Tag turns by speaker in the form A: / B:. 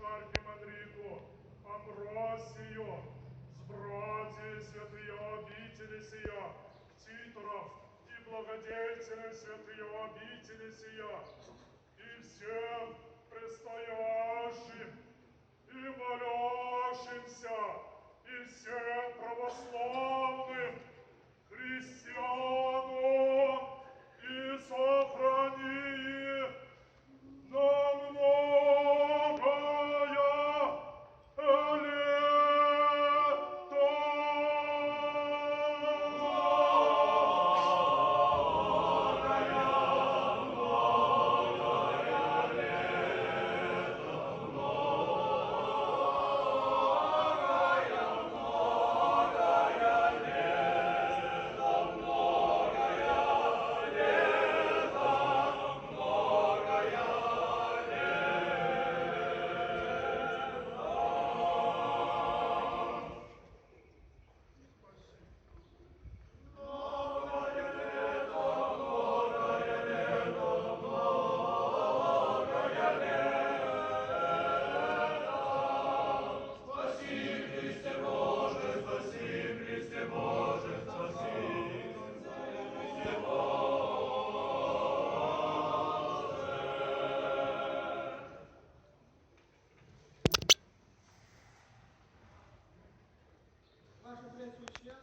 A: святейшему архимандриту Амбросию, с братьями святые обители сия, к титров и благодетелям святые обители сия, Вашу прессу